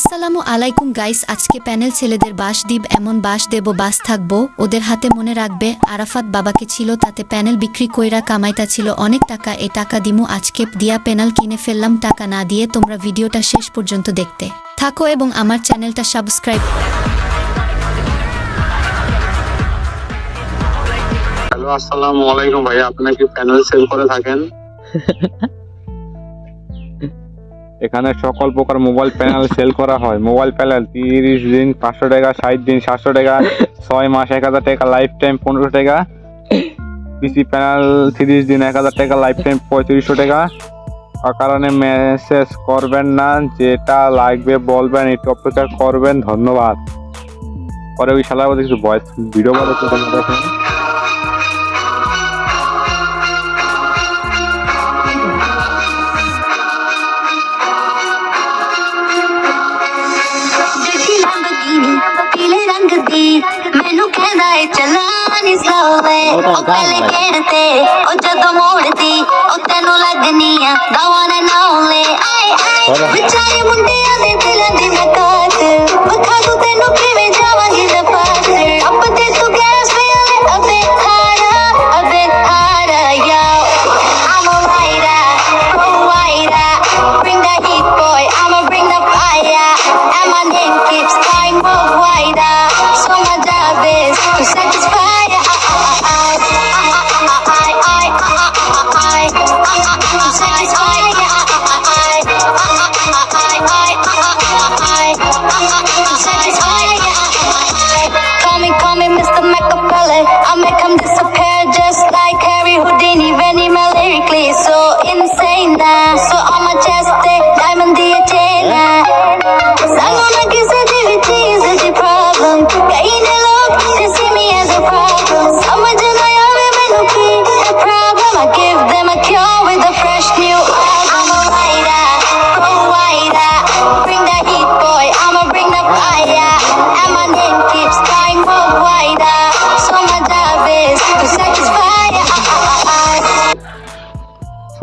আসসালামু আলাইকুম গাইস আজকে প্যানেল ছেলেদের বাস দিব এমন বাস দেব বাস থাকব ওদের হাতে মনে রাখবে আরাফাত বাবাকে ছিল তাতে প্যানেল বিক্রি কইরা কামাইতা ছিল অনেক টাকা এ টাকা দিমু আজকে দিয়া প্যানেল কিনে ফেললাম টাকা না দিয়ে তোমরা ভিডিওটা শেষ পর্যন্ত দেখতে থাকো এবং আমার চ্যানেলটা সাবস্ক্রাইব হ্যালো আসসালামু আলাইকুম ভাই আপনারা কি প্যানেল সেল করে থাকেন? এখানে সকল প্রকার মোবাইল প্যানেল সেল করা হয়। মোবাইল প্যানেল তিরিশ দিন, পাঁচশো টাকা, ষাট দিন, সাতশো টাকা, ছয় মাস, এক হাজার টাকা লাইফ টাইম পনেরোশো টাকা। পিসি প্যানেল তিরিশ দিন, এক হাজার টাকা লাইফ টাইম পঁয়ত্রিশশো টাকা। কারণে মেসেজ করবেন না, যেটা লাগবে বলবেন, একটু অপেক্ষা করবেন, ধন্যবাদ। পরে ওই শালার কিছু ভয়েস ভিডিও বলে ਨੀ ਸਲੋਵੇ ਉਹ ਪਹਿਲੇ ਗੇੜ ਤੇ ਉਹ ਜਦੋਂ ਮੋੜਦੀ ਉਹ ਤੈਨੂੰ ਲੱਗਨੀ ਆ ਦਵਾ ਨੇ ਨੌਲੇ ਆਏ ਆਏ ਵਿਚਾਰੇ ਮੁੰਡਿਆਂ ਦੇ ਦਿਲਾਂ ਦੀ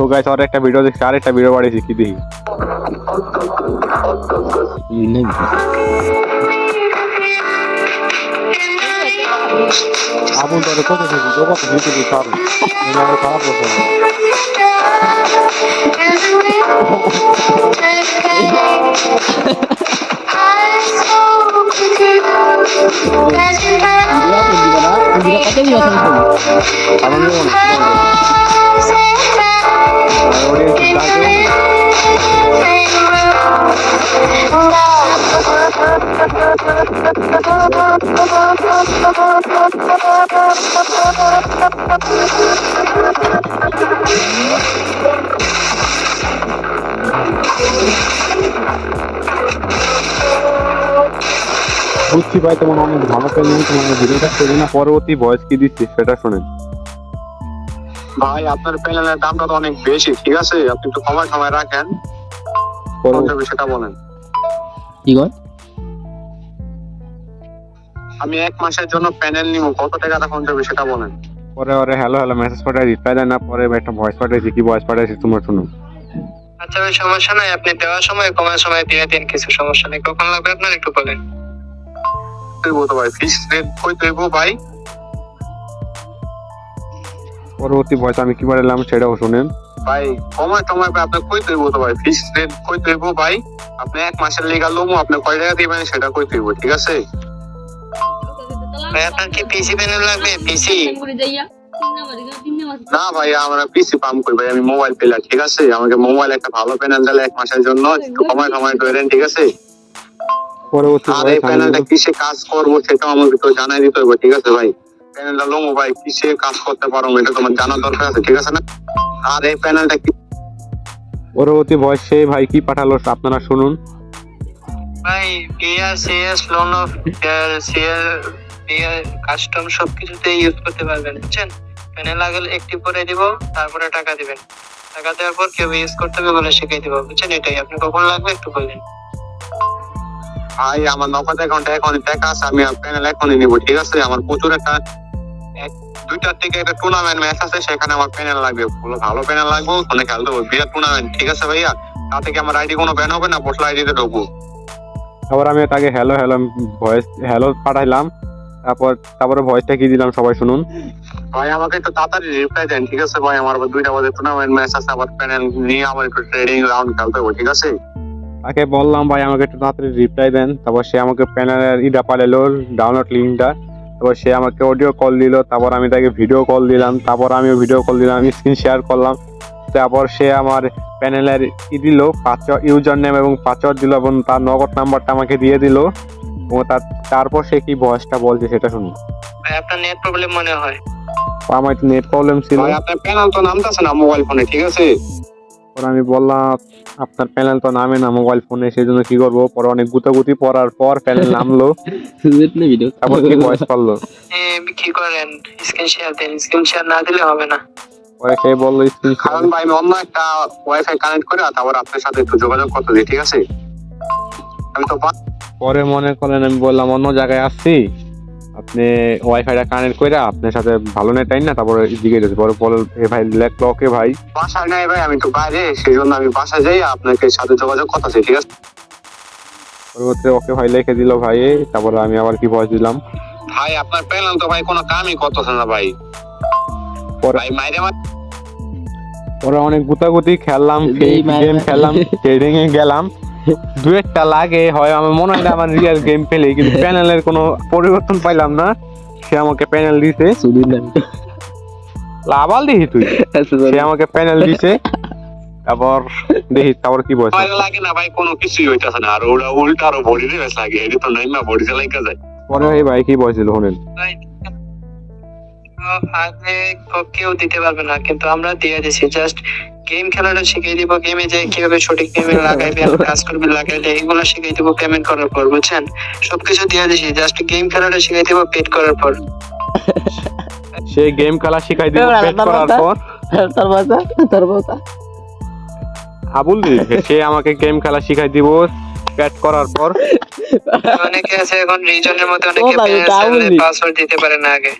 গাইস আর একটা ভিডিও দেখছি আর একটা ভিডিও বাড়িয়েছি কি দেখি? আবুল তোর কত দেখি তো কত ভিডিও দিতে পারো আমার খারাপ করছে বুঝছি ভাই, তোমার অনেক ভালো পেলেন তোমার ভিডিওটা করি না পরবর্তী ভয়েস কি দিচ্ছি, সেটা শোনেন। ভাই আপনার প্যানেলের দামটা তো অনেক বেশি ঠিক আছে? আপনি একটু কমায় কমায় রাখেন। হবে সেটা বলেন। কি কয় আমি এক মাসের জন্য প্যানেল নিব কত টাকা তখন যাবে সেটা বলেন। পরে ওরে হ্যালো হ্যালো মেসেজ পাঠাই রিপ্লাই দেয় না পরে একটা ভয়েস পাঠাইছি কি ভয়েস পাঠাইছি তোমার শুনো আচ্ছা ভাই সমস্যা নাই আপনি দেওয়ার সময় কমার সময় দিয়ে দিন কিছু সমস্যা নেই। কখন লাগবে আপনার একটু বলেন। তুইবো তো ভাই ফিক্স রেট কই তুইবো ভাই? পরবর্তী ভয়েস আমি কি পাঠালাম সেটাও শুনেন। ভাই কমায় টমায় ভাই আপনি কই তুইবো তো ভাই? ফিক্স রেট কই তুইবো ভাই? আপনি এক মাসের লেগা লোমো আপনি কয় টাকা দিবেন সেটা কই তুইবো ঠিক আছে? ভাই আপনার কি পিসি প্যানেল লাগবে? পিসি না ভাই আমরা পিসি পাম করি ভাই আমি মোবাইল পেলার ঠিক আছে? আমাকে মোবাইল একটা ভালো প্যানেল দিলে এক মাসের জন্য একটু কমায় কমায় করেন ঠিক আছে? পরবর্তী আর এই প্যানেলটা কিসে কাজ করব সেটাও আমাকে তো জানাই দিতে হবে ঠিক আছে ভাই? প্যানেলটা লোমো ভাই কিসে কাজ করতে পারো এটা তোমার জানা দরকার আছে ঠিক আছে না? আর এই প্যানেলটা কি পরবর্তী ভয়েস ভাই কি পাঠালো আপনারা শুনুন। ভাই CS loan of CL custom সবকিছুতে ইউজ করতে পারবেন বুঝছেন? প্যানেল আগে অ্যাক্টিভ করে দিব তারপরে টাকা দিবেন। টাকা দেওয়ার পর কেউ ইউজ করতে হবে বলে শিখিয়ে দিব বুঝছেন? এটাই আপনি কখন লাগবে একটু বললেন ভাই আমার নগদ অ্যাকাউন্টে এখন টাকা আছে আমি প্যানেল এখনই নিবো ঠিক আছে? আমার প্রচুর একটা এক দুইটার থেকে একটা টুর্নামেন্ট ম্যাচ আছে সেখানে আমার প্যানেল লাগবে। ভালো প্যানেল লাগবে ওখানে খেলতে হবে বিরাট টুর্নামেন্ট ঠিক আছে ভাইয়া? তা থেকে আমার আইডি কোনো ব্যান হবে না পোস্টাল আইডিতে ঢুকবো। তারপর আমি তাকে হ্যালো হ্যালো ভয়েস হ্যালো পাঠাইলাম। তারপর তারপরে ভয়েসটা কি দিলাম সবাই শুনুন। ভাই আমাকে একটু তাড়াতাড়ি রিপ্লাই দেন ঠিক আছে? ভাই আমার আবার দুইটা বাজে টুর্নামেন্ট ম্যাচ আছে আবার প্যানেল নিয়ে আমার একটু ট্রেডিং রাউন্ড খেলতে হবে ঠিক আছে? তাকে বললাম ভাই আমাকে একটু তাড়াতাড়ি রিপ্লাই দেন। তারপর সে আমাকে প্যানেলের ইটা পাঠালো ডাউনলোড লিঙ্কটা তারপর সে আমাকে অডিও কল দিল তারপর আমি তাকে ভিডিও কল দিলাম তারপর আমিও ভিডিও কল দিলাম আমি স্ক্রিন শেয়ার করলাম। তারপর সে আমার প্যানেলের ই দিল পাসওয়ার্ড ইউজার নেম এবং পাসওয়ার্ড দিল এবং তার নগদ নাম্বারটা আমাকে দিয়ে দিল। এবং তার তারপর সে কি ভয়েসটা বলছে সেটা শুনুন। আপনার নেট প্রবলেম মনে হয়। আমার একটু নেট প্রবলেম ছিল। আপনার প্যানেল তো নামতেছে না মোবাইল ফোনে ঠিক আছে? পরে আমি বললাম আপনার প্যানেল তো নামে না মোবাইল ফোনে সেই জন্য কি করব? পরে অনেক গুতাগুতি পড়ার পর প্যানেল নামলো। তারপর কি ভয়েস পারল? কি করেন? স্ক্রিন শেয়ার দেন স্ক্রিন শেয়ার না দিলে হবে না। পরে সে বলল স্ক্রিন কারণ ভাই আমি অন্য একটা ওয়াইফাই কানেক্ট করে তারপর আপনার সাথে একটু যোগাযোগ করতে দিই ঠিক আছে? আমি তো পরে মনে করেন আমি বললাম অন্য জায়গায় আসছি? আপনি ওয়াইফাইটা কানেক্ট করে আপনার সাথে ভালো নেট আইন না তারপরে দিকে যেতে পরে বলে এ ভাই লেখলো ওকে ভাই। বাসায় নাই ভাই আমি তো বাইরে সেই জন্য আমি বাসায় যাই আপনাকে সাথে যোগাযোগ করতেছি ঠিক আছে? পরবর্তী ওকে ভাই লিখে দিল ভাই তারপরে আমি আবার কি ভয়েস দিলাম। ভাই আপনার প্যানেল তো ভাই কোনো কামই করতেছে না ভাই। পরে ভাই মাইরে মার পরে অনেক গুতাগুতি খেললাম গেম খেললাম ট্রেডিং এ গেলাম। দু একটা লাগে হয় আমার মনে হয় না আমার রিয়েল গেম পেলে কিন্তু প্যানেলের কোনো পরিবর্তন পাইলাম না। সে আমাকে প্যানেল দিছে। লাভাল দেখি তুই। সে আমাকে প্যানেল দিছে। তারপর দেখি তারপর কি বলছে? মাইরে লাগে না ভাই কোনো কিছুই হইতাছে না। আর ওরা উল্টা আরও বডি রিভার্স লাগে এটি তো নাই না বডি চালাইকা যায়। পরে এই ভাই কি বলছিল শুনেন। ভাই তো আগে কেউ দিতে পারবে না কিন্তু আমরা দিয়ে দিছি জাস্ট গেম খেলাটা শিখিয়ে দিব গেমে যে কীভাবে সঠিক গেমে লাগাইবে কাজ করবে লাগাইলে এগুলো শিখিয়ে দিব পেমেন্ট করার পর বুঝছেন? সবকিছু দিয়ে দিছি জাস্ট গেম খেলাটা শিখিয়ে দিব পেড করার পর। সে গেম খেলা শিখাই এবার পেট করার পর। তোর বাসা তোর বাসা আবুল দি সে আমাকে গেম খেলা শিখাই দিব পেট করার পর। অনেকে আছে এখন রিজনের মধ্যে অনেকে। পাসওয়ার্ড দিতে পারে না আগে।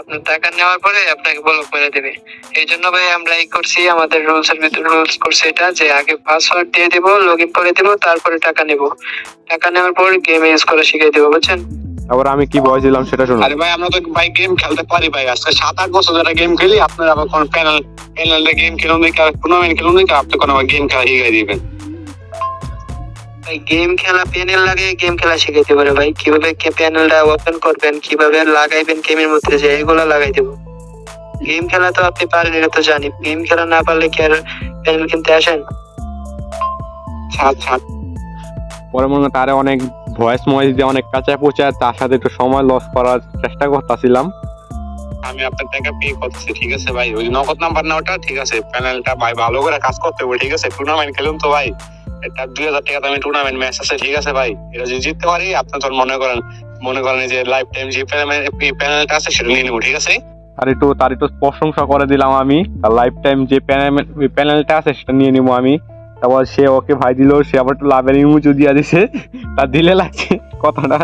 আপনার টাকা নেওয়ার পরে আপনাকে ব্লক করে দেবে। এই জন্য ভাই আমরা এই করছি আমাদের রুলস এর ভিতরে রুলস করছে এটা যে আগে পাসওয়ার্ড দিয়ে দিব লগ ইন করে দিব তারপরে টাকা নেব। টাকা নেওয়ার পর গেম ইউজ করে শিখিয়ে দেবো বুঝছেন? তারপর আমি কি ভয়েস দিলাম সেটা শুনুন। আরে ভাই আমরা তো ভাই গেম খেলতে পারি ভাই। আজকে সাত আট বছর ধরে গেম খেলি আপনার আবার কোন প্যানেল প্যানেলে গেম খেলুন দেখি আর টুর্নামেন্ট খেলুন দেখি আপনি কোনো গেম খেলা শিখাই দিবেন। ভাই গেম খেলা প্যানেল লাগে গেম খেলা শিখাইতে পারে ভাই। কীভাবে প্যানেলটা ওপেন করবেন কীভাবে লাগাইবেন গেমের মধ্যে যে এগুলো লাগাই দেবো। গেম খেলা তো আপনি পারেন এটা তো জানি। গেম খেলা না পারলে কি আর প্যানেল কিনতে আসেন? ছাড় ছাড়। পরে মনে তারে অনেক ভয়েস ময়েস দিয়ে অনেক কাঁচা পোচা তার সাথে একটু সময় লস করার চেষ্টা করতেছিলাম। আমি আপনার টাকা পে করতেছি ঠিক আছে ভাই। ওই নগদ নাম্বার না ওটা ঠিক আছে। প্যানেলটা ভাই ভালো করে কাজ করতে হবে ঠিক আছে? টুর্নামেন্ট খেলুন তো ভাই। এটা দুই হাজার টাকা দামে টুর্নামেন্ট ম্যাচ আছে ঠিক আছে ভাই? এটা যদি জিততে পারি আপনি তো মনে করেন মনে করেন যে লাইফ টাইম যে প্যানেলটা আছে সেটা নিয়ে নেব ঠিক আছে? আর একটু তার একটু প্রশংসা করে দিলাম আমি। তার লাইফ টাইম যে প্যানেলটা আছে সেটা নিয়ে নিবো আমি। তারপর সে ওকে ভাই দিল সে আবার একটু লাভের ইমুচু দিয়ে দিছে। তার দিলে লাগছে কথাটা।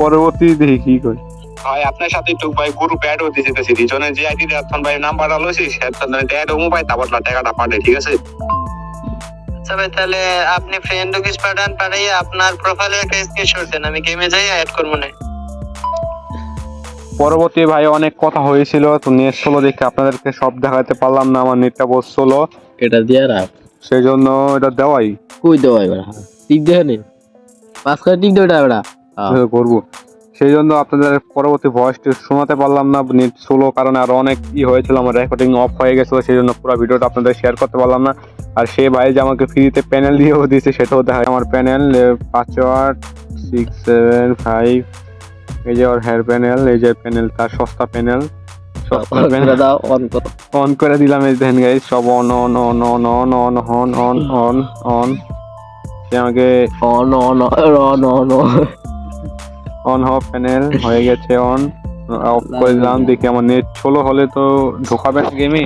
পরবর্তী দেখি কি করি। ভাই আপনার সাথে একটু ভাই গ্রুপ অ্যাড হতে যেতেছি। দুজনে যে আইডি এখন ভাই নাম্বারটা লইছি অ্যাড ভাই তারপর টাকাটা পাঠাই ঠিক আছে? ভাই তাহলে আপনি ফ্রেন্ড রিকোয়েস্ট পাঠান পাঠাইয়ে আপনার প্রোফাইলের একটা স্ক্রিনশট দেন আমি গেমে যাই অ্যাড করব না। পরবর্তী ভাই অনেক কথা হয়েছিল তো নেট ষোলো দেখে আপনাদেরকে সব দেখাতে পারলাম না আমার নেটটা বসছিল এটা দিয়ে রাখ। সেই জন্য এটা দেওয়াই। কই দেওয়াই টিক দেখে নি। পাস করে টিক এভাবে করব। সেই জন্য আপনাদের পরবর্তী ভয়েসটি শোনাতে পারলাম না নেট স্লো কারণে আরও অনেক ই হয়েছিল আমার রেকর্ডিং অফ হয়ে গেছিল সেই জন্য পুরো ভিডিওটা আপনাদের শেয়ার করতে পারলাম না আর সে ভাই যে আমাকে ফ্রিতে প্যানেল দিয়েও দিয়েছে সেটাও দেখা আমার প্যানেল পাঁচওয়াট সিক্স সেভেন ফাইভ এই যে ওর হেয়ার প্যানেল এই যে প্যানেল তার সস্তা প্যানেল অন করো অন করে দিলাম এই দেখেন গাইস সব on on on on on on on on on on সে আমাকে on on on on on হওয়া প্যানেল হয়ে গেছে অন অফ করে দিলাম। দেখি আমার নেট ষোলো হলে তো ঢোকাবে না গেমে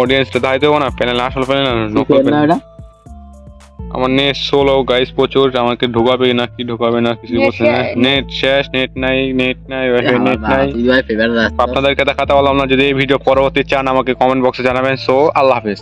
অডিয়েন্সটা দায় দেবো না? প্যানেল আসল প্যানেল না আমার নেট সোলো গাইস প্রচুর। আমাকে ঢোকাবে না কি ঢোকাবে না কিছু বলছে না। নেট শেষ নেট নাই নেট নাই নেট নাই। তুই আপনাদেরকে দেখাতে পারলাম না যদি এই ভিডিও পরবর্তী চান আমাকে কমেন্ট বক্সে জানাবেন। সো আল্লাহ হাফেজ।